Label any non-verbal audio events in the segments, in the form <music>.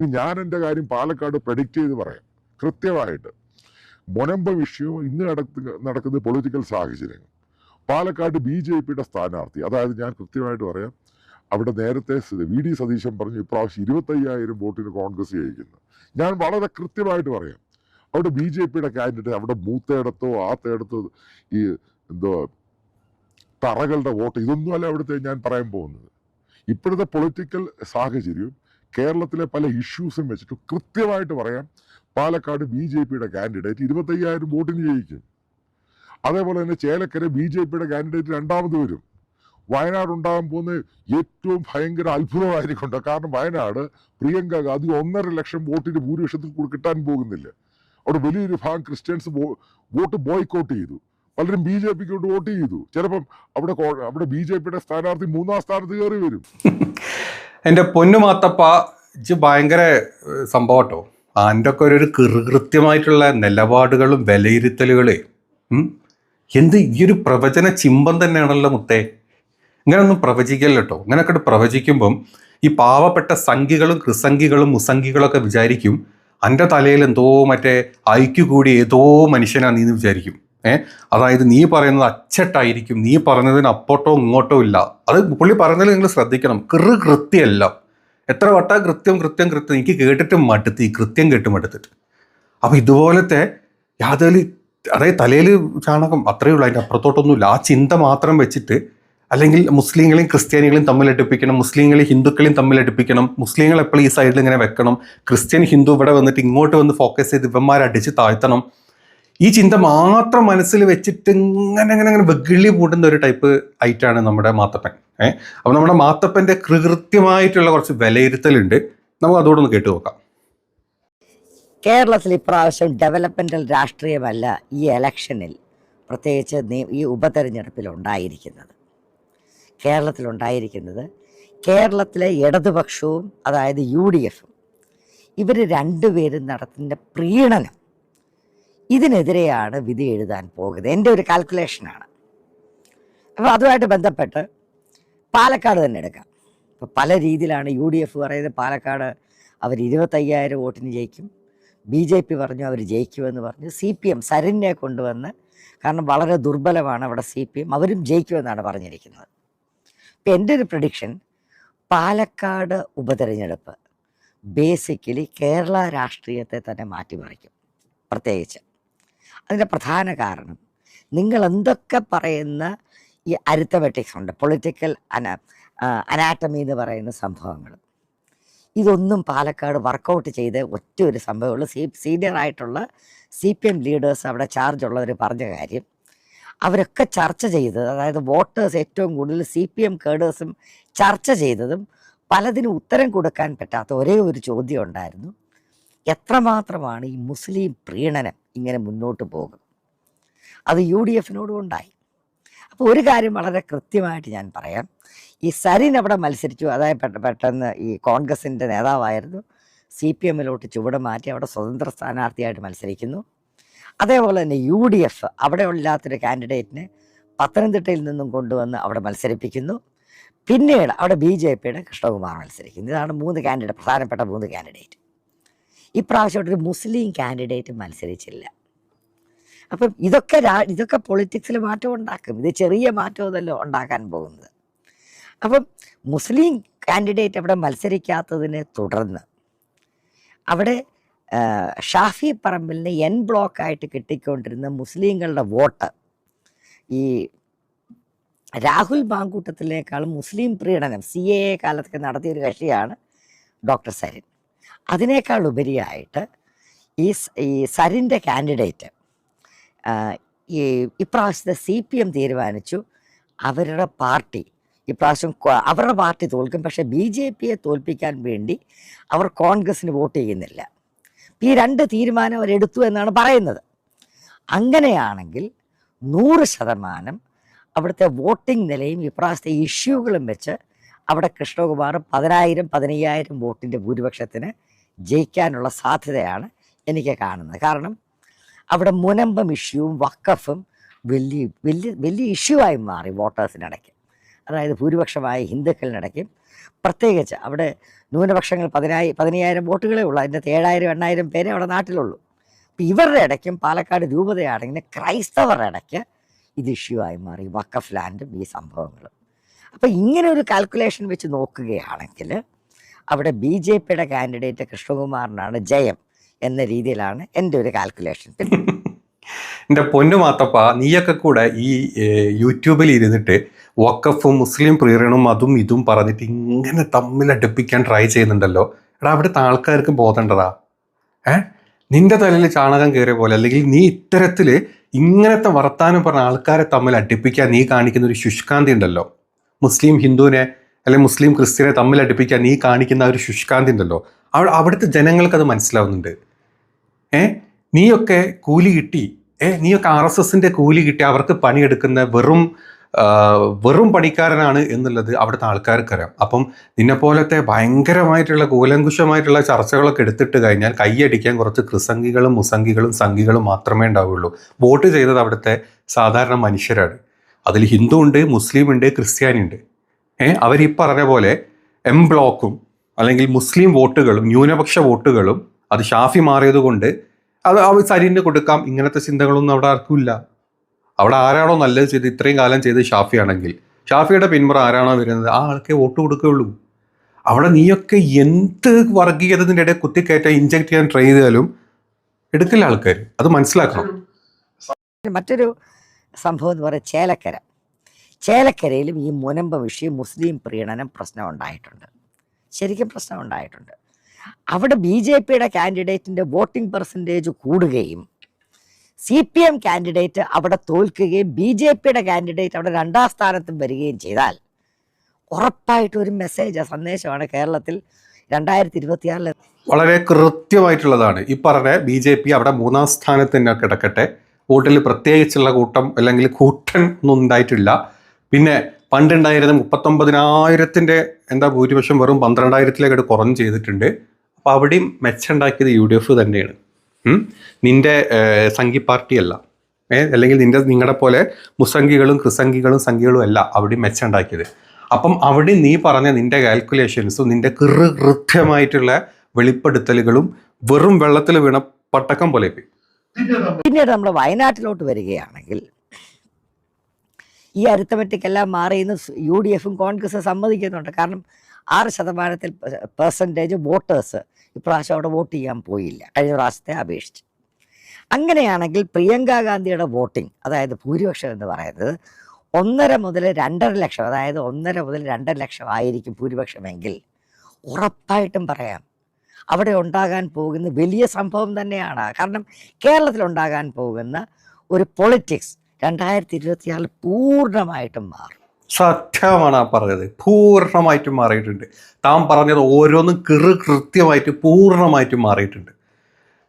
ഇനി ഞാൻ എന്റെ കാര്യം പാലക്കാട് പ്രഡിക്റ്റ് ചെയ്ത് പറയാം. കൃത്യമായിട്ട്. മൊനമ്പ വിഷയവും ഇന്ന് നടക്കുന്ന നടക്കുന്ന പൊളിറ്റിക്കൽ സാഹചര്യങ്ങൾ പാലക്കാട് ബി ജെ പിയുടെ സ്ഥാനാർത്ഥി അതായത് ഞാൻ കൃത്യമായിട്ട് പറയാം അവിടെ നേരത്തെ വി ഡി സതീശൻ പറഞ്ഞു ഇപ്രാവശ്യം ഇരുപത്തയ്യായിരം വോട്ടിന് കോൺഗ്രസ് ജയിക്കുന്നു. ഞാൻ വളരെ കൃത്യമായിട്ട് പറയാം. അവിടെ ബി ജെ പിയുടെ കാൻഡിഡേറ്റ് അവിടെ മൂത്തേടത്തോ ആത്തേടത്തോ ഈ എന്തോ തറകളുടെ വോട്ട് ഇതൊന്നും അല്ല അവിടുത്തെ ഞാൻ പറയാൻ പോകുന്നത്. ഇപ്പോഴത്തെ പൊളിറ്റിക്കൽ സാഹചര്യവും കേരളത്തിലെ പല ഇഷ്യൂസും വെച്ചിട്ട് കൃത്യമായിട്ട് പറയാം. പാലക്കാട് ബി ജെ പിയുടെ കാൻഡിഡേറ്റ് ഇരുപത്തയ്യായിരം വോട്ടിന് ജയിക്കും. അതേപോലെ തന്നെ ചേലക്കര ബി ജെ പിയുടെ കാൻഡിഡേറ്റ് രണ്ടാമത് വരും. വയനാട് ഉണ്ടാകാൻ പോകുന്ന ഏറ്റവും ഭയങ്കര അത്ഭുതമായിരിക്കും കാരണം വയനാട് പ്രിയങ്ക ഗാന്ധി ഒന്നര ലക്ഷം വോട്ടിന് ഭൂരിപക്ഷത്തിൽ കൂടി കിട്ടാൻ പോകുന്നില്ല. അവിടെ വലിയൊരു ഭാഗം ക്രിസ്ത്യൻസ് വോട്ട് ബോയ്ക്കോട്ട് ചെയ്തു. പലരും ബി ജെ പിക്ക് വോട്ട് ചെയ്തു. ചിലപ്പം അവിടെ അവിടെ ബി ജെ പിയുടെ സ്ഥാനാർത്ഥി മൂന്നാം സ്ഥാനത്ത് കയറി വരും. <laughs> എന്റെ പൊന്നു മാത്തപ്പ ഇച്ച് ഭയങ്കര സംഭവം കേട്ടോ ഒക്കെ ഒരു കൃത്യമായിട്ടുള്ള നിലപാടുകളും വിലയിരുത്തലുകളെ എന്ത് ഈ ഒരു പ്രവചന ചിമ്പം തന്നെയാണല്ലോ മുത്തേ. ഇങ്ങനെയൊന്നും പ്രവചിക്കല്ലോ കേട്ടോ ഇങ്ങനെയൊക്കെ പ്രവചിക്കുമ്പം ഈ പാവപ്പെട്ട സംഖ്യകളും കൃസംഖികളും മുസംഖികളൊക്കെ വിചാരിക്കും എന്റെ തലയിൽ എന്തോ മറ്റേ ഐക്യു കൂടി ഏതോ മനുഷ്യനാണ് നീ വിചാരിക്കും. ഏ? അതായത് നീ പറയുന്നത് അച്ചട്ടായിരിക്കും. നീ പറഞ്ഞതിന് അപ്പോട്ടോ ഇങ്ങോട്ടോ ഇല്ല. അത് പുള്ളി പറഞ്ഞതിൽ നിങ്ങൾ ശ്രദ്ധിക്കണം. കൃ കൃത്യമല്ല എത്ര വട്ട കൃത്യം കൃത്യം കൃത്യം. എനിക്ക് കേട്ടിട്ട് മടുത്ത് കൃത്യം കേട്ട് മടുത്തിട്ട്. അപ്പോൾ ഇതുപോലത്തെ യാതൊരു അതായത് തലയിൽ ചാണകം അത്രയേ ഉള്ളൂ. അതിന്റെ അപ്പുറത്തോട്ടൊന്നുമില്ല ആ ചിന്ത മാത്രം വെച്ചിട്ട് അല്ലെങ്കിൽ മുസ്ലിങ്ങളെയും ക്രിസ്ത്യാനികളെയും തമ്മിൽ അടുപ്പിക്കണം. മുസ്ലിങ്ങളെയും ഹിന്ദുക്കളെയും തമ്മിൽ അടുപ്പിക്കണം. മുസ്ലിങ്ങൾ എപ്പോഴും ഈ സൈഡിൽ ഇങ്ങനെ വെക്കണം. ക്രിസ്ത്യൻ ഹിന്ദു ഇവിടെ വന്നിട്ട് ഇങ്ങോട്ട് വന്ന് ഫോക്കസ് ചെയ്ത് ഇവന്മാരെ അടിച്ച് താഴ്ത്തണം. ഈ ചിന്ത മാത്രം മനസ്സിൽ വെച്ചിട്ട് ഇങ്ങനെ ഇങ്ങനെ ഇങ്ങനെ വെകിളി പൂട്ടുന്ന ഒരു ടൈപ്പ് ഐറ്റാണ് നമ്മുടെ മാത്തപ്പൻ. ഏഹ് അപ്പോൾ നമ്മുടെ മാത്തപ്പന്റെ കൃത്യമായിട്ടുള്ള കുറച്ച് വിലയിരുത്തലുണ്ട്. നമുക്ക് അതോടെ ഒന്ന് കേട്ടു നോക്കാം. കേരളത്തിൽ ഇപ്രാവശ്യം ഡെവലപ്മെന്റൽ രാഷ്ട്രീയമല്ല ഈ എലക്ഷനിൽ പ്രത്യേകിച്ച് ഈ ഉപതെരഞ്ഞെടുപ്പിൽ ഉണ്ടായിരിക്കുന്നത്. കേരളത്തിലുണ്ടായിരിക്കുന്നത് കേരളത്തിലെ ഇടതുപക്ഷവും അതായത് യു ഡി എഫും ഇവർ രണ്ടുപേരും നടത്തുന്ന പ്രീണനം ഇതിനെതിരെയാണ് വിധി എഴുതാൻ പോകുന്നത്. എന്റെ ഒരു കാൽക്കുലേഷനാണ് അപ്പോൾ അതുമായിട്ട് ബന്ധപ്പെട്ട് പാലക്കാട് തന്നെ എടുക്കാം. ഇപ്പോൾ പല രീതിയിലാണ് യു ഡി എഫ് പറയുന്നത് പാലക്കാട് അവർ ഇരുപത്തയ്യായിരം വോട്ടിന് ജയിക്കും. ബി ജെ പി പറഞ്ഞു അവർ ജയിക്കുമെന്ന് പറഞ്ഞു. സി പി എം സരിനെ കൊണ്ടുവന്ന് കാരണം വളരെ ദുർബലമാണ് അവിടെ സി പി എം. അവരും ജയിക്കുമെന്നാണ് പറഞ്ഞിരിക്കുന്നത്. ഇപ്പം എന്റെ ഒരു പ്രഡിക്ഷൻ പാലക്കാട് ഉപതെരഞ്ഞെടുപ്പ് ബേസിക്കലി കേരള രാഷ്ട്രീയത്തെ തന്നെ മാറ്റിമറിക്കും. പ്രത്യേകിച്ച്. അതിന്റെ പ്രധാന കാരണം. നിങ്ങൾ എന്തൊക്കെ പറയുന്ന ഈ അരിത്തമെറ്റിക്സ് ഉണ്ട് പൊളിറ്റിക്കൽ അന അനാറ്റമി എന്ന് പറയുന്ന സംഭവങ്ങൾ. ഇതൊന്നും പാലക്കാട് വർക്കൗട്ട് ചെയ്ത് ഒറ്റ ഒരു സംഭവമുള്ളൂ സി സീനിയറായിട്ടുള്ള സി പി എം ലീഡേഴ്സ് അവിടെ ചാർജ് ഉള്ളവർ പറഞ്ഞ കാര്യം അവരൊക്കെ ചർച്ച ചെയ്തത് അതായത് വോട്ടേഴ്സ് ഏറ്റവും കൂടുതൽ സി പി എം കേഡേഴ്സും ചർച്ച ചെയ്തതും പലതിനും ഉത്തരം കൊടുക്കാൻ പറ്റാത്ത ഒരേ ഒരു ചോദ്യം ഉണ്ടായിരുന്നു. എത്രമാത്രമാണ് ഈ മുസ്ലിം പ്രീണനം ഇങ്ങനെ മുന്നോട്ട് പോകും അത് യു ഡി എഫിനോടും ഉണ്ടായി അപ്പോൾ ഒരു കാര്യം വളരെ കൃത്യമായിട്ട് ഞാൻ പറയാം. ഈ സരിൻ അവിടെ മത്സരിച്ചു? അതായത് പെട്ടെന്ന് ഈ കോൺഗ്രസിന്റെ നേതാവായിരുന്നു. സി പി എമ്മിലോട്ട് ചുവട് മാറ്റി അവിടെ സ്വതന്ത്ര സ്ഥാനാർത്ഥിയായിട്ട് മത്സരിക്കുന്നു. അതേപോലെ തന്നെ യു ഡി എഫ് അവിടെ ഇല്ലാത്തൊരു കാൻഡിഡേറ്റിനെ പത്തനംതിട്ടയിൽ നിന്നും കൊണ്ടുവന്ന് അവിടെ മത്സരിപ്പിക്കുന്നു. പിന്നീട് അവിടെ ബി ജെ പിയുടെ കൃഷ്ണകുമാർ മത്സരിക്കുന്നു. ഇതാണ് മൂന്ന് കാൻഡിഡേറ്റ് പ്രധാനപ്പെട്ട മൂന്ന് കാൻഡിഡേറ്റ്. ഇപ്രാവശ്യം ഒരു മുസ്ലിം കാൻഡിഡേറ്റ് മത്സരിച്ചില്ല. അപ്പം ഇതൊക്കെ ഇതൊക്കെ പൊളിറ്റിക്സിൽ മാറ്റം ഉണ്ടാക്കും. ഇത് ചെറിയ മാറ്റമൊന്നല്ലോ ഉണ്ടാക്കാൻ പോകുന്നത്. അപ്പം മുസ്ലിം കാൻഡിഡേറ്റ് അവിടെ മത്സരിക്കാത്തതിനെ തുടർന്ന് അവിടെ ഷാഫി പറമ്പിലിന് എൻ ബ്ലോക്കായിട്ട് കിട്ടിക്കൊണ്ടിരുന്ന മുസ്ലിങ്ങളുടെ വോട്ട് ഈ രാഹുൽ മാങ്കൂട്ടത്തിലേക്കാളും മുസ്ലിം പ്രീണനം സി എ കാലത്തൊക്കെ നടത്തിയൊരു കക്ഷിയാണ് ഡോക്ടർ സരിൻ. അതിനേക്കാൾ ഉപരിയായിട്ട് ഈ ഈ സരിന്റെ കാൻഡിഡേറ്റ് ഈ ഇപ്രാവശ്യത്തെ സി പി എം തീരുമാനിച്ചു. അവരുടെ പാർട്ടി ഇപ്രാവശ്യം അവരുടെ പാർട്ടി തോൽക്കും. പക്ഷേ ബി ജെ പിയെ തോൽപ്പിക്കാൻ വേണ്ടി അവർ കോൺഗ്രസ്സിന് വോട്ട് ചെയ്യുന്നില്ല. ഈ രണ്ട് തീരുമാനം അവരെടുത്തു എന്നാണ് പറയുന്നത്. അങ്ങനെയാണെങ്കിൽ നൂറ് ശതമാനം അവിടുത്തെ വോട്ടിംഗ് നിലയും ഇപ്രാവശ്യത്തെ ഇഷ്യൂകളും വെച്ച് അവിടെ കൃഷ്ണകുമാർ പതിനായിരം പതിനയ്യായിരം വോട്ടിന്റെ ഭൂരിപക്ഷത്തിന് ജയിക്കാനുള്ള സാധ്യതയാണ് എനിക്ക് കാണുന്നത്. കാരണം അവിടെ മുനമ്പം ഇഷ്യൂവും വക്കഫും വലിയ വലിയ വലിയ ഇഷ്യൂ ആയി മാറി വോട്ടേഴ്സിനിടയ്ക്ക്. അതായത് ഭൂരിപക്ഷമായ ഹിന്ദുക്കളിനിടയ്ക്ക്. പ്രത്യേകിച്ച് അവിടെ ന്യൂനപക്ഷങ്ങൾ പതിനായി പതിനയ്യായിരം വോട്ടുകളേ ഉള്ളൂ. അതിന്റെ ഏഴായിരം എണ്ണായിരം പേരെ അവിടെ നാട്ടിലുള്ളൂ. അപ്പം ഇവരുടെ ഇടയ്ക്കും പാലക്കാട് രൂപതയാണെങ്കിൽ ക്രൈസ്തവരുടെ ഇടയ്ക്ക് ഇത് ഇഷ്യൂ ആയി മാറി വക്കഫ് ലാൻഡും ഈ സംഭവങ്ങളും. അപ്പം ഇങ്ങനെ ഒരു കാൽക്കുലേഷൻ വെച്ച് നോക്കുകയാണെങ്കിൽ അവിടെ ബി ജെ പിയുടെ കാൻഡിഡേറ്റ് കൃഷ്ണകുമാറിനാണ് ജയം എന്ന രീതിയിലാണ് എന്റെ ഒരു കാൽക്കുലേഷൻ. <laughs> എന്റെ പൊന്നു മാത്തപ്പ നീയൊക്കെ കൂടെ ഈ യൂട്യൂബിൽ ഇരുന്നിട്ട് വക്കഫും മുസ്ലിം പ്രീറണും അതും ഇതും പറഞ്ഞിട്ട് ഇങ്ങനെ തമ്മിൽ അടുപ്പിക്കാൻ ട്രൈ ചെയ്യുന്നുണ്ടല്ലോ. എടാ അവിടുത്തെ ആൾക്കാർക്ക് ബോധേണ്ടതാ ഏ? നിന്റെ തലയിൽ ചാണകം കയറിയ പോലെ അല്ലെങ്കിൽ നീ ഇത്തരത്തിൽ ഇങ്ങനത്തെ വർത്താനം പറഞ്ഞ ആൾക്കാരെ തമ്മിൽ അടുപ്പിക്കാൻ നീ കാണിക്കുന്ന ഒരു ശുഷ്കാന്തി ഉണ്ടല്ലോ. മുസ്ലിം ഹിന്ദുവിനെ അല്ലെങ്കിൽ മുസ്ലിം ക്രിസ്ത്യനെ തമ്മിൽ അടുപ്പിക്കാൻ ഈ കാണിക്കുന്ന ഒരു ശുഷ്കാന്തി ഉണ്ടല്ലോ. അവിടെ അവിടുത്തെ ജനങ്ങൾക്ക് അത് മനസ്സിലാവുന്നുണ്ട്. ഏ? നീയൊക്കെ കൂലി കിട്ടി. ഏ? നീയൊക്കെ ആർ എസ് എസിന്റെ കൂലി കിട്ടി. അവർക്ക് പണിയെടുക്കുന്ന വെറും വെറും പണിക്കാരനാണ് എന്നുള്ളത് അവിടുത്തെ ആൾക്കാർക്കറിയാം അപ്പം നിന്നെപ്പോലത്തെ ഭയങ്കരമായിട്ടുള്ള കൂലങ്കുശമായിട്ടുള്ള ചർച്ചകളൊക്കെ എടുത്തിട്ട് കഴിഞ്ഞാൽ കൈയടിക്കാൻ കുറച്ച് കൃസംഗികളും മുസംഗികളും സംഘികളും മാത്രമേ ഉണ്ടാവുള്ളൂ. വോട്ട് ചെയ്തത് അവിടുത്തെ സാധാരണ മനുഷ്യരാണ്. അതിൽ ഹിന്ദു ഉണ്ട് മുസ്ലിം ഉണ്ട് ക്രിസ്ത്യാനി ഉണ്ട് അവർ ഈ പറഞ്ഞ പോലെ എം ബ്ലോക്കും അല്ലെങ്കിൽ മുസ്ലിം വോട്ടുകളും ന്യൂനപക്ഷ വോട്ടുകളും അത് ഷാഫി മാറിയത് കൊണ്ട് അത് അവർ സരിന് കൊടുക്കാം. ഇങ്ങനത്തെ ചിന്തകളൊന്നും അവിടെ ആർക്കുമില്ല അവിടെ ആരാണോ നല്ലത് ചെയ്ത് ഇത്രയും കാലം ചെയ്ത് ഷാഫി ആണെങ്കിൽ. ഷാഫിയുടെ പിന്മുറ ആരാണോ വരുന്നത്? ആ ആൾക്കേ വോട്ട് കൊടുക്കുകയുള്ളൂ. അവിടെ നീയൊക്കെ എന്ത് വർഗീയതത്തിന്റെ ഇടയിൽ കുത്തിക്കയറ്റാൻ ഇഞ്ചക്ട് ചെയ്യാൻ ട്രൈ ചെയ്താലും എടുക്കില്ല ആൾക്കാർ അത് മനസ്സിലാക്കണം. മറ്റൊരു സംഭവം എന്ന് പറയുന്നത് ചേലക്കര. ചേലക്കരയിലും ഈ മുനമ്പ വിഷയം മുസ്ലിം പ്രീണനം പ്രശ്നം ഉണ്ടായിട്ടുണ്ട് ശരിക്കും പ്രശ്നം ഉണ്ടായിട്ടുണ്ട് അവിടെ ബി ജെ പിയുടെ കാൻഡിഡേറ്റിന്റെ വോട്ടിംഗ് പെർസെന്റേജ് കൂടുകയും സി പി എം കാൻഡിഡേറ്റ് അവിടെ തോൽക്കുകയും ബി ജെ പിയുടെ കാൻഡിഡേറ്റ് അവിടെ രണ്ടാം സ്ഥാനത്തും വരികയും ചെയ്താൽ ഉറപ്പായിട്ട് ഒരു മെസ്സേജ് സന്ദേശമാണ് കേരളത്തിൽ രണ്ടായിരത്തി ഇരുപത്തിയാറിൽ വളരെ കൃത്യമായിട്ടുള്ളതാണ്. ഈ പറഞ്ഞ ബി ജെ പി അവിടെ മൂന്നാം സ്ഥാനത്ത് തന്നെ കിടക്കട്ടെ. വോട്ടിൽ പ്രത്യേകിച്ചുള്ള കൂട്ടം അല്ലെങ്കിൽ കൂട്ടൻ ഒന്നും ഉണ്ടായിട്ടില്ല. പിന്നെ പണ്ടുണ്ടായിരുന്ന മുപ്പത്തൊമ്പതിനായിരത്തിന്റെ എന്താ ഭൂരിപക്ഷം വെറും പന്ത്രണ്ടായിരത്തിലേക്ക് കുറഞ്ഞ് ചെയ്തിട്ടുണ്ട്. അപ്പോൾ അവിടെയും മെച്ചുണ്ടാക്കിയത് യു ഡി എഫ് തന്നെയാണ്. നിന്റെ സംഘി പാർട്ടിയല്ല. ഏ അല്ലെങ്കിൽ നിന്റെ നിങ്ങളുടെ പോലെ മുസംഗികളും ക്രിസംഖികളും സംഘികളും അല്ല അവിടെയും മെച്ചുണ്ടാക്കിയത്. അപ്പം അവിടെ നീ പറഞ്ഞ നിന്റെ കാൽക്കുലേഷൻസും നിന്റെ കൃ കൃത്യമായിട്ടുള്ള വെളിപ്പെടുത്തലുകളും വെറും വെള്ളത്തിൽ വീണ പട്ടക്കം പോലെ പിന്നീട് നമ്മൾ വയനാട്ടിലോട്ട് വരികയാണെങ്കിൽ ഈ അരിത്തമെറ്റിക് എല്ലാം മാറിയെന്ന് യു ഡി എഫും കോൺഗ്രസും സമ്മതിക്കുന്നുണ്ട്. കാരണം ആറ് ശതമാനത്തിൽ പെർസെന്റേജ് വോട്ടേഴ്സ് ഇപ്രാവശ്യം അവിടെ വോട്ട് ചെയ്യാൻ പോയില്ല. കഴിഞ്ഞ പ്രാവശ്യത്തെ അപേക്ഷിച്ച്. അങ്ങനെയാണെങ്കിൽ പ്രിയങ്ക ഗാന്ധിയുടെ വോട്ടിംഗ് അതായത് ഭൂരിപക്ഷം എന്ന് പറയുന്നത് ഒന്നര മുതൽ രണ്ടര ലക്ഷം അതായത് ഒന്നര മുതൽ രണ്ടര ലക്ഷം ആയിരിക്കും ഭൂരിപക്ഷമെങ്കിൽ ഉറപ്പായിട്ടും പറയാം. അവിടെ ഉണ്ടാകാൻ പോകുന്ന വലിയ സംഭവം തന്നെയാണ്. കാരണം കേരളത്തിൽ ഉണ്ടാകാൻ പോകുന്ന ഒരു പൊളിറ്റിക്സ് രണ്ടായിരത്തി ഇരുപത്തിയാറിൽ പൂർണമായിട്ടും മാറും. സത്യമാണ് ആ പറഞ്ഞത്. പൂർണമായിട്ടും മാറിയിട്ടുണ്ട്. താൻ പറഞ്ഞത് ഓരോന്നും കൃ കൃത്യമായിട്ട് പൂർണമായിട്ടും മാറിയിട്ടുണ്ട്.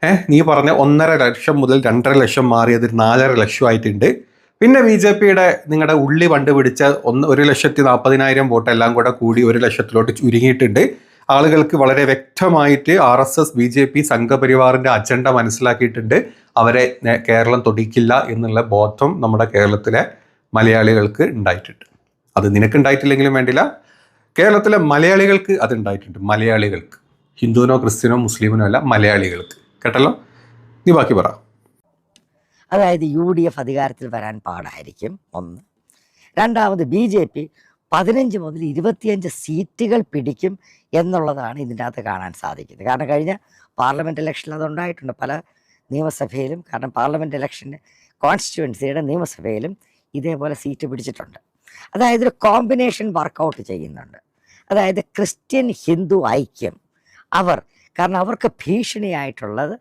ഏഹ് നീ പറഞ്ഞ ഒന്നര ലക്ഷം മുതൽ രണ്ടര ലക്ഷം മാറിയത് നാലര ലക്ഷമായിട്ടുണ്ട് പിന്നെ ബി ജെ പിയുടെ നിങ്ങളുടെ ഉള്ളി കണ്ടുപിടിച്ച ഒന്ന് ഒരു ലക്ഷത്തി നാൽപ്പതിനായിരം വോട്ട് എല്ലാം കൂടെ കൂടി ഒരു ലക്ഷത്തിലോട്ട് ചുരുങ്ങിയിട്ടുണ്ട്. ആളുകൾക്ക് വളരെ വ്യക്തമായിട്ട് R S S B J P സംഘപരിവാറിന്റെ അജണ്ട മനസ്സിലാക്കിയിട്ടുണ്ട്. അവരെ കേരളം തൊടിക്കില്ല എന്നുള്ള ബോധം നമ്മുടെ കേരളത്തിലെ മലയാളികൾക്ക് ഉണ്ടായിട്ടുണ്ട്. അത് നിനക്ക് ഉണ്ടായിട്ടില്ലെങ്കിലും വേണ്ടില്ല. കേരളത്തിലെ മലയാളികൾക്ക് അത് ഉണ്ടായിട്ടുണ്ട് മലയാളികൾക്ക്. ഹിന്ദുവിനോ ക്രിസ്ത്യനോ മുസ്ലിമിനോ അല്ല മലയാളികൾക്ക്. കേട്ടല്ലോ? നീ ബാക്കി പറ. അതായത് യു ഡി എഫ് അധികാരത്തിൽ വരാൻ പാടായിരിക്കും. ഒന്ന്. രണ്ടാമത് ബി ജെ പി പതിനഞ്ച് മുതൽ ഇരുപത്തിയഞ്ച് സീറ്റുകൾ പിടിക്കും എന്നുള്ളതാണ് ഇതിന്റെ അകത്ത് കാണാൻ സാധിക്കുന്നത്. കാരണം കഴിഞ്ഞ പാർലമെന്റ് ഇലക്ഷനിൽ അതുണ്ടായിട്ടുണ്ട് പല നിയമസഭയിലും. കാരണം പാർലമെന്റ് ഇലക്ഷന് കോൺസ്റ്റിറ്റ്യുവൻസിയുടെ നിയമസഭയിലും ഇതേപോലെ സീറ്റ് പിടിച്ചിട്ടുണ്ട്. അതായത് ഒരു കോമ്പിനേഷൻ വർക്കൗട്ട് ചെയ്യുന്നുണ്ട്. അതായത് ക്രിസ്ത്യൻ ഹിന്ദു ഐക്യം. അവർ കാരണം അവർക്ക് ഭീഷണിയായിട്ടുള്ളത്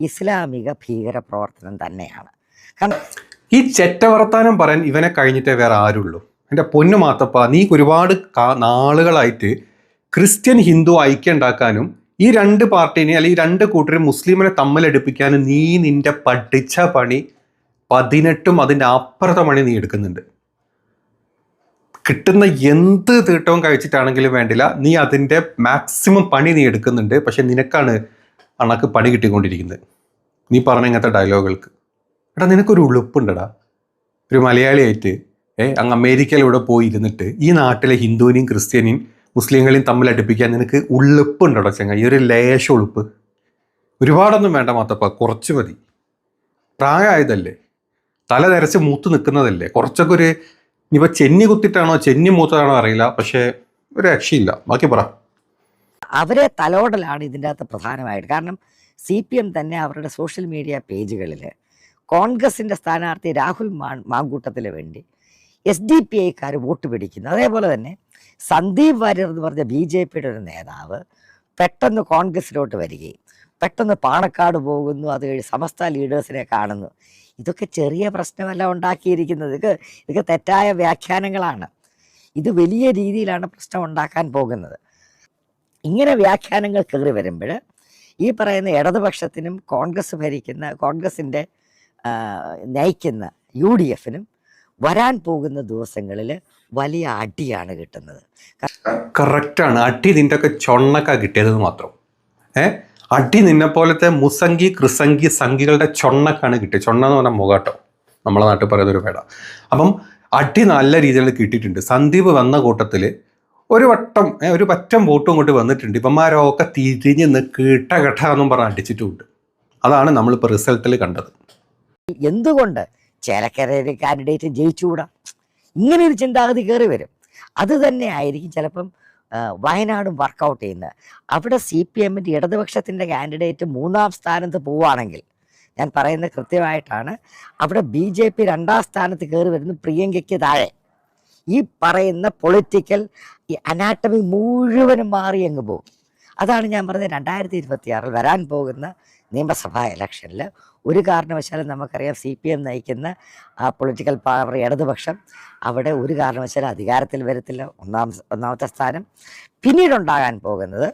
ഇസ്ലാമിക ഭീകര പ്രവർത്തനം തന്നെയാണ്. കാരണം ഈ ചെറ്റവർത്താനം പറയാൻ ഇവനെ കഴിഞ്ഞിട്ടേ വേറെ ആരുള്ളൂ. എന്റെ പൊന്നു മാത്തപ്പ നീ ഒരുപാട് നാളുകളായിട്ട് ക്രിസ്ത്യൻ ഹിന്ദു ഐക്യം ഉണ്ടാക്കാനും ഈ രണ്ട് പാർട്ടീനെ അല്ലെങ്കിൽ രണ്ട് കൂട്ടരും മുസ്ലിമിനെ തമ്മിലടുപ്പിക്കാനും നീ നിന്റെ പഠിച്ച പണി പതിനെട്ടും അതിന്റെ അപ്പുറത്തെ പണി നീ എടുക്കുന്നുണ്ട്. കിട്ടുന്ന എന്ത് തീട്ടവും കഴിച്ചിട്ടാണെങ്കിലും വേണ്ടില്ല നീ അതിന്റെ മാക്സിമം പണി നീ എടുക്കുന്നുണ്ട് പക്ഷെ നിനക്കാണ് അണക്ക് പണി കിട്ടിക്കൊണ്ടിരിക്കുന്നത്. നീ പറഞ്ഞ ഇങ്ങനത്തെ ഡയലോഗുകൾക്ക്. എടാ നിനക്കൊരു ഉളുപ്പുണ്ടടാ. ഒരു മലയാളിയായിട്ട് അങ്ങ് അമേരിക്കയിൽ ഇവിടെ പോയി ഇരുന്നിട്ട് ഈ നാട്ടിലെ ഹിന്ദുവിനെയും ക്രിസ്ത്യാനിയും മുസ്ലിങ്ങളെയും തമ്മിൽ അടുപ്പിക്കാൻ നിനക്ക് ഉള്ളുപ്പുണ്ടോ ചങ്ങ ഈ ഒരു ലേശ ഉളുപ്പ്. ഒരുപാടൊന്നും വേണ്ട മാത്തപ്പ കുറച്ച് മതി. പ്രായമായതല്ലേ? തല നിരച്ച് മൂത്ത് നിൽക്കുന്നതല്ലേ? കുറച്ചൊക്കെ ഒരു ഇനിയിപ്പോൾ ചെന്നി കുത്തിട്ടാണോ ചെന്നി മൂത്തതാണോ അറിയില്ല. പക്ഷേ ഒരു രക്ഷയില്ല. ബാക്കി പറ. അവരെ തലോടലാണ് ഇതിന്റെ അകത്ത് പ്രധാനമായിട്ട്. കാരണം സി പി എം തന്നെ അവരുടെ സോഷ്യൽ മീഡിയ പേജുകളിൽ കോൺഗ്രസിന്റെ സ്ഥാനാർത്ഥി രാഹുൽ മാ മാങ്കൂട്ടത്തിന് വേണ്ടി എസ് ഡി പി ഐക്കാർ വോട്ട് പിടിക്കുന്നു. അതേപോലെ തന്നെ സന്ദീപ് വാര്യർ എന്ന് പറഞ്ഞ ബി ജെ പിയുടെ ഒരു നേതാവ് പെട്ടെന്ന് കോൺഗ്രസിലോട്ട് വരികയും പെട്ടെന്ന് പാണക്കാട് പോകുന്നു അത് കഴിഞ്ഞ് സമസ്ത ലീഡേഴ്സിനെ കാണുന്നു. ഇതൊക്കെ ചെറിയ പ്രശ്നമല്ല ഉണ്ടാക്കിയിരിക്കുന്നത്. ഇത് ഇതൊക്കെ തെറ്റായ വ്യാഖ്യാനങ്ങളാണ്. ഇത് വലിയ രീതിയിലാണ് പ്രശ്നം ഉണ്ടാക്കാൻ പോകുന്നത്. ഇങ്ങനെ വ്യാഖ്യാനങ്ങൾ കയറി വരുമ്പോൾ ഈ പറയുന്ന ഇടതുപക്ഷത്തിനും കോൺഗ്രസ് ഭരിക്കുന്ന കോൺഗ്രസിന്റെ നയിക്കുന്ന യു ഡി എഫിനും വരാൻ പോകുന്ന ദിവസങ്ങളിൽ വലിയ അടിയാണ് കിട്ടുന്നത്. കറക്റ്റാണ് അടി നിന്റെ ഒക്കെ ചൊണ്ണക്ക കിട്ടിയത് മാത്രം. ഏ? അടി നിന്നെ പോലത്തെ മുസങ്കി കൃസംഗി സംഖികളുടെ ചൊണ്ണക്കാണ് കിട്ടിയത്. ചൊണ്ണ എന്ന് പറഞ്ഞാൽ മുഖാട്ടോ. നമ്മളെ നാട്ടിൽ പറയുന്ന ഒരു പേട അപ്പം അടി നല്ല രീതിയിൽ കിട്ടിയിട്ടുണ്ട്. സന്ദീപ് വന്ന കൂട്ടത്തിൽ ഒരു വട്ടം ഒരു പറ്റം വോട്ടും കൊണ്ട് വന്നിട്ടുണ്ട്. ഇവന്മാരൊക്കെ തിരിഞ്ഞ് നിൽക്കിട്ട കീട്ട കെട്ട എന്നും പറഞ്ഞ് അടിച്ചിട്ടുമുണ്ട്. അതാണ് നമ്മളിപ്പോൾ റിസൾട്ടിൽ കണ്ടത്. എന്തുകൊണ്ട് ചേലക്കരയിലെ കാൻഡിഡേറ്റ് ജയിച്ചുകൂടാ? ഇങ്ങനെ ഒരു ചിന്താഗതി കയറി വരും. അത് തന്നെ ആയിരിക്കും ചിലപ്പം വയനാടും വർക്കൗട്ട് ചെയ്യുന്നത്. അവിടെ സി പി എമ്മിന്റെ ഇടതുപക്ഷത്തിന്റെ കാൻഡിഡേറ്റ് മൂന്നാം സ്ഥാനത്ത് പോവുകയാണെങ്കിൽ ഞാൻ പറയുന്നത് കൃത്യമായിട്ടാണ് അവിടെ ബി ജെ പി രണ്ടാം സ്ഥാനത്ത് കയറി വരുന്നു പ്രിയങ്കയ്ക്ക് താഴെ. ഈ പറയുന്ന പൊളിറ്റിക്കൽ ഈ അനാട്ടമി മുഴുവനും മാറി അങ്ങ് പോകും. അതാണ് ഞാൻ പറഞ്ഞത് രണ്ടായിരത്തി ഇരുപത്തിയാറിൽ വരാൻ പോകുന്ന നിയമസഭാ ഇലക്ഷനിൽ ഒരു കാരണവശാലും നമുക്കറിയാം സി പി എം നയിക്കുന്ന ആ പൊളിറ്റിക്കൽ പവർ ഇടതുപക്ഷം അവിടെ ഒരു കാരണവശാലും അധികാരത്തിൽ വരത്തില്ല. ഒന്നാം ഒന്നാമത്തെ സ്ഥാനം. പിന്നീടുണ്ടാകാൻ പോകുന്നത്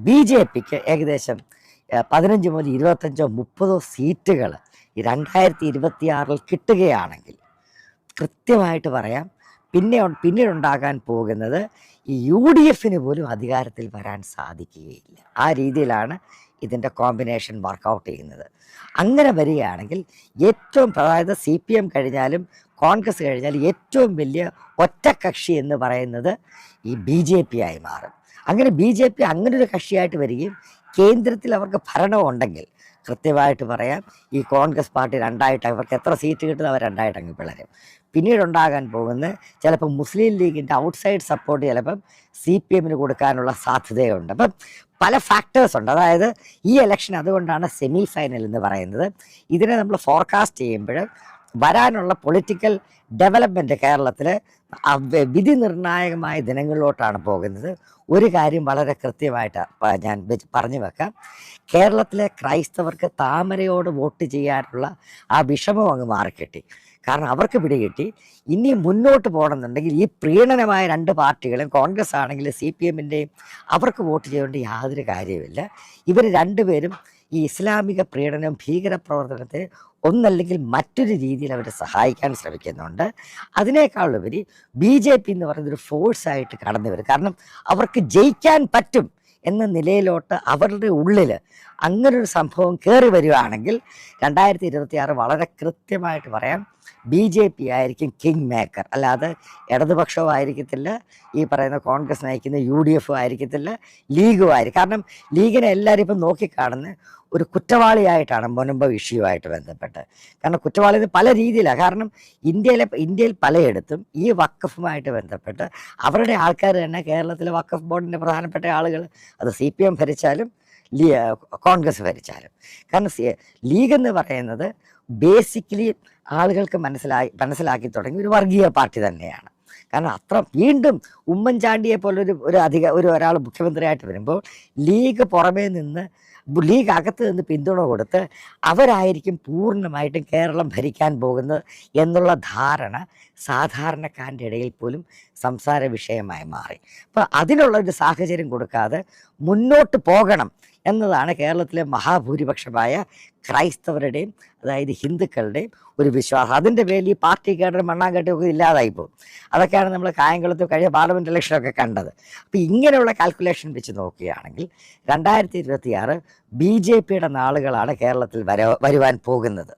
ബി ജെ പിക്ക് ഏകദേശം പതിനഞ്ച് മുതൽ ഇരുപത്തഞ്ചോ മുപ്പതോ സീറ്റുകൾ ഈ രണ്ടായിരത്തി ഇരുപത്തി ആറിൽ കിട്ടുകയാണെങ്കിൽ കൃത്യമായിട്ട് പറയാം പിന്നെ പിന്നീടുണ്ടാകാൻ പോകുന്നത് ഈ യു ഡി എഫിന് പോലും അധികാരത്തിൽ വരാൻ സാധിക്കുകയില്ല. ആ രീതിയിലാണ് ഇതിന്റെ കോമ്പിനേഷൻ വർക്കൗട്ട് ചെയ്യുന്നത്. അങ്ങനെ വരികയാണെങ്കിൽ ഏറ്റവും അതായത് സി പി എം കഴിഞ്ഞാലും കോൺഗ്രസ് കഴിഞ്ഞാലും ഏറ്റവും വലിയ ഒറ്റക്കക്ഷി എന്ന് പറയുന്നത് ഈ ബി ജെ പി ആയി മാറും. അങ്ങനെ ബി ജെ പി അങ്ങനെ ഒരു കക്ഷിയായിട്ട് വരികയും കേന്ദ്രത്തിൽ അവർക്ക് ഭരണം ഉണ്ടെങ്കിൽ കൃത്യമായിട്ട് പറയാം ഈ കോൺഗ്രസ് പാർട്ടി രണ്ടായിട്ട് അവർക്ക് എത്ര സീറ്റ് കിട്ടുന്നു അവർ രണ്ടായിട്ട് അങ്ങ് പിളരും. പിന്നീട് ഉണ്ടാകാൻ പോകുന്ന ചിലപ്പോൾ മുസ്ലിം ലീഗിന്റെ ഔട്ട്സൈഡ് സപ്പോർട്ട് ചിലപ്പം സി പി എമ്മിന് കൊടുക്കാനുള്ള സാധ്യതയുണ്ട്. അപ്പം പല ഫാക്ടേഴ്സ് ഉണ്ട്. അതായത് ഈ ഇലക്ഷൻ അതുകൊണ്ടാണ് സെമി ഫൈനൽ എന്ന് പറയുന്നത്. ഇതിനെ നമ്മൾ ഫോർകാസ്റ്റ് ചെയ്യുമ്പോൾ വരാനുള്ള പൊളിറ്റിക്കൽ ഡെവലപ്മെന്റ് കേരളത്തിൽ വിധി നിർണായകമായ ദിനങ്ങളിലോട്ടാണ് പോകുന്നത്. ഒരു കാര്യം വളരെ കൃത്യമായിട്ട് ഞാൻ പറഞ്ഞു വെക്കാം. കേരളത്തിലെ ക്രൈസ്തവർക്ക് താമരയോട് വോട്ട് ചെയ്യാനുള്ള ആ വിഷമം അങ്ങ് മാറിക്കിട്ടി. കാരണം അവർക്ക് പിടികിട്ടി ഇനി മുന്നോട്ട് പോകണമെന്നുണ്ടെങ്കിൽ ഈ പ്രീണനമായ രണ്ട് പാർട്ടികളും കോൺഗ്രസ് ആണെങ്കിലും സി പി എമ്മിന്റെയും അവർക്ക് വോട്ട് ചെയ്യേണ്ട യാതൊരു കാര്യവുമില്ല. ഇവർ രണ്ടുപേരും ഈ ഇസ്ലാമിക പ്രീണനം ഭീകരപ്രവർത്തനത്തെ ഒന്നല്ലെങ്കിൽ മറ്റൊരു രീതിയിൽ അവർ സഹായിക്കാൻ ശ്രമിക്കുന്നുണ്ട്. അതിനേക്കാളുപരി ബി ജെ പി എന്ന് പറയുന്നൊരു ഫോഴ്സായിട്ട് കടന്നു വരും. കാരണം അവർക്ക് ജയിക്കാൻ പറ്റും എന്ന നിലയിലോട്ട് അവരുടെ ഉള്ളിൽ അങ്ങനൊരു സംഭവം കയറി വരികയാണെങ്കിൽ രണ്ടായിരത്തി ഇരുപത്തി ആറ് വളരെ കൃത്യമായിട്ട് പറയാം. ബി ജെ പി ആയിരിക്കും കിങ് മേക്കർ. അല്ലാതെ ഇടതുപക്ഷവും ആയിരിക്കത്തില്ല ഈ പറയുന്ന കോൺഗ്രസ് നയിക്കുന്ന യു ഡി എഫും ആയിരിക്കത്തില്ല ലീഗും ആയിരിക്കും. കാരണം ലീഗിനെ എല്ലാവരും ഇപ്പം നോക്കിക്കാണുന്ന ഒരു കുറ്റവാളിയായിട്ടാണ് മുനമ്പ് വിഷയവുമായിട്ട് ബന്ധപ്പെട്ട്. കാരണം കുറ്റവാളി പല രീതിയിലാണ് കാരണം ഇന്ത്യയിലെ ഇന്ത്യയിൽ പലയിടത്തും ഈ വക്കഫുമായിട്ട് ബന്ധപ്പെട്ട് അവരുടെ ആൾക്കാർ തന്നെ കേരളത്തിലെ വക്കഫ് ബോർഡിന്റെ പ്രധാനപ്പെട്ട ആളുകൾ അത് സി പി എം ഭരിച്ചാലും കോൺഗ്രസ് ഭരിച്ചാലും. കാരണം ലീഗ് എന്ന് പറയുന്നത് ബേസിക്കലി ആളുകൾക്ക് മനസ്സിലായി മനസ്സിലാക്കി തുടങ്ങി. ഒരു വർഗീയ പാർട്ടി തന്നെയാണ്. കാരണം അത്ര വീണ്ടും ഉമ്മൻചാണ്ടിയെ പോലൊരു ഒരു അധിക ഒരു ഒരാൾ മുഖ്യമന്ത്രിയായിട്ട് വരുമ്പോൾ ലീഗ് പുറമേ നിന്ന് ലീഗ് അകത്ത് നിന്ന് പിന്തുണ കൊടുത്ത് അവരായിരിക്കും പൂർണമായിട്ടും കേരളം ഭരിക്കാൻ പോകുന്നത് എന്നുള്ള ധാരണ സാധാരണക്കാരന്റെ ഇടയിൽ പോലും സംസാര വിഷയമായി മാറി. അപ്പോൾ അതിനുള്ള ഒരു സാഹചര്യം കൊടുക്കാതെ മുന്നോട്ട് പോകണം എന്നതാണ് കേരളത്തിലെ മഹാഭൂരിപക്ഷമായ ക്രൈസ്തവരുടെയും അതായത് ഹിന്ദുക്കളുടെയും ഒരു വിശ്വാസം. അതിന്റെ പേരിൽ ഈ പാർട്ടി കേട്ടറും മണ്ണാങ്കട്ടിയും ഒക്കെ ഇല്ലാതായി പോകും. അതൊക്കെയാണ് നമ്മൾ കായംകുളത്ത് കഴിഞ്ഞ പാർലമെന്റ് ഇലക്ഷനൊക്കെ കണ്ടത്. അപ്പോൾ ഇങ്ങനെയുള്ള കാൽക്കുലേഷൻ വെച്ച് നോക്കുകയാണെങ്കിൽ രണ്ടായിരത്തി ഇരുപത്തിയാറ് ബി ജെ പിയുടെ നാളുകളാണ് കേരളത്തിൽ വര വരുവാൻ പോകുന്നത്.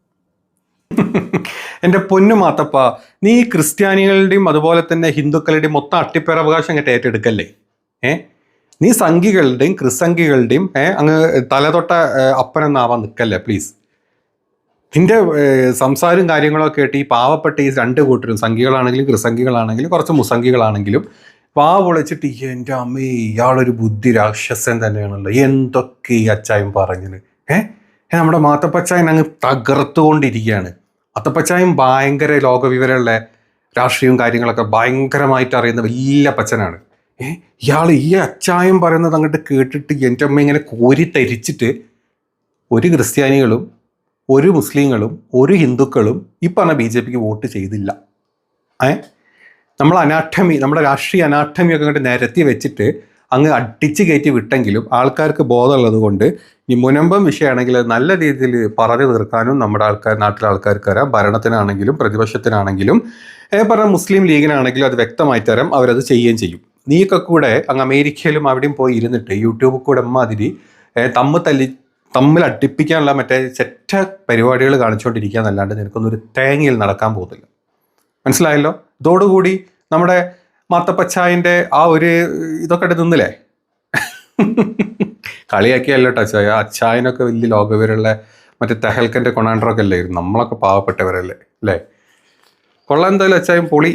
എന്റെ പൊന്നു മാത്തപ്പ നീ ക്രിസ്ത്യാനികളുടെയും അതുപോലെ തന്നെ ഹിന്ദുക്കളുടെയും മൊത്തം അട്ടിപ്പേറവകാശം അങ്ങോട്ട് ഏറ്റെടുക്കല്ലേ? ഏ? നീ സംഘികളുടെയും ക്രിസംഖികളുടെയും ഏഹ് അങ്ങ് തലതൊട്ട അപ്പനെന്നാവാൻ നിൽക്കല്ലേ പ്ലീസ് നിന്റെ സംസാരവും കാര്യങ്ങളൊക്കെ ആയിട്ട് ഈ പാവപ്പെട്ട ഈ രണ്ട് കൂട്ടരും സംഘികളാണെങ്കിലും ക്രിസംഖികളാണെങ്കിലും കുറച്ച് മുസംഘികളാണെങ്കിലും വാ പൊളിച്ചിട്ട് എന്റെ അമ്മേ ഇയാളൊരു ബുദ്ധി രാക്ഷസൻ തന്നെയാണല്ലോ. എന്തൊക്കെ ഈ അച്ചായം പറഞ്ഞത്? ഏഹ് നമ്മുടെ മാത്തപ്പച്ചായൻ അങ്ങ് തകർത്തുകൊണ്ടിരിക്കുകയാണ്. മാത്തപ്പച്ചായൻ ഭയങ്കര ലോകവിവരമുള്ള രാഷ്ട്രീയവും കാര്യങ്ങളൊക്കെ ഭയങ്കരമായിട്ട് അറിയുന്ന വലിയ പച്ചനാണ് ഏ? ഇയാൾ ഈ അച്ചായം പറയുന്നത് അങ്ങോട്ട് കേട്ടിട്ട് എന്റെ അമ്മ ഇങ്ങനെ കോരി തരിച്ചിട്ട് ഒരു ക്രിസ്ത്യാനികളും ഒരു മുസ്ലിങ്ങളും ഒരു ഹിന്ദുക്കളും ഈ പറഞ്ഞ ബി ജെ പിക്ക് വോട്ട് ചെയ്തില്ല. ഏ? നമ്മൾ അനാട്ടമി നമ്മുടെ രാഷ്ട്രീയ അനാട്ടമിയൊക്കെ അങ്ങോട്ട് നിരത്തി വെച്ചിട്ട് അങ്ങ് അടിച്ചു കയറ്റി വിട്ടെങ്കിലും ആൾക്കാർക്ക് ബോധമുള്ളത് കൊണ്ട് ഈ മുനമ്പം വിഷയമാണെങ്കിൽ നല്ല രീതിയിൽ പറഞ്ഞു തീർക്കാനും നമ്മുടെ ആൾക്കാർ നാട്ടിലെ ആൾക്കാർക്ക് തരാം ഭരണത്തിനാണെങ്കിലും പ്രതിപക്ഷത്തിനാണെങ്കിലും പറഞ്ഞ മുസ്ലിം ലീഗിനാണെങ്കിലും അത് വ്യക്തമായി തരാം അവരത് ചെയ്യുകയും ചെയ്യും. നീയൊക്കെ കൂടെ അങ്ങ് അമേരിക്കയിലും അവിടെയും പോയി ഇരുന്നിട്ട് യൂട്യൂബിൽ കൂടെ മാതിരി തമ്മ് തല്ലി തമ്മിൽ അടുപ്പിക്കാനുള്ള മറ്റേ ചെറ്റ പരിപാടികൾ കാണിച്ചുകൊണ്ടിരിക്കുക എന്നല്ലാണ്ട് നിനക്കൊന്നും ഒരു തേങ്ങയിൽ നടക്കാൻ പോകുന്നില്ല. മനസ്സിലായല്ലോ? ഇതോടുകൂടി നമ്മുടെ മാത്തപ്പച്ചായന്റെ ആ ഒരു ഇതൊക്കെ നിന്നില്ലേ? കളിയാക്കിയല്ലോ ടച്ചായ അച്ചായ. അച്ചായനൊക്കെ വലിയ ലോകവിവരമുള്ള മറ്റേ തെഹൽക്കന്റെ കൊണാണ്ടറൊക്കെ അല്ലായിരുന്നു നമ്മളൊക്കെ പാവപ്പെട്ടവരല്ലേ? അല്ലേ? കൊള്ളാം എന്തായാലും അച്ചായൻ പൊളി.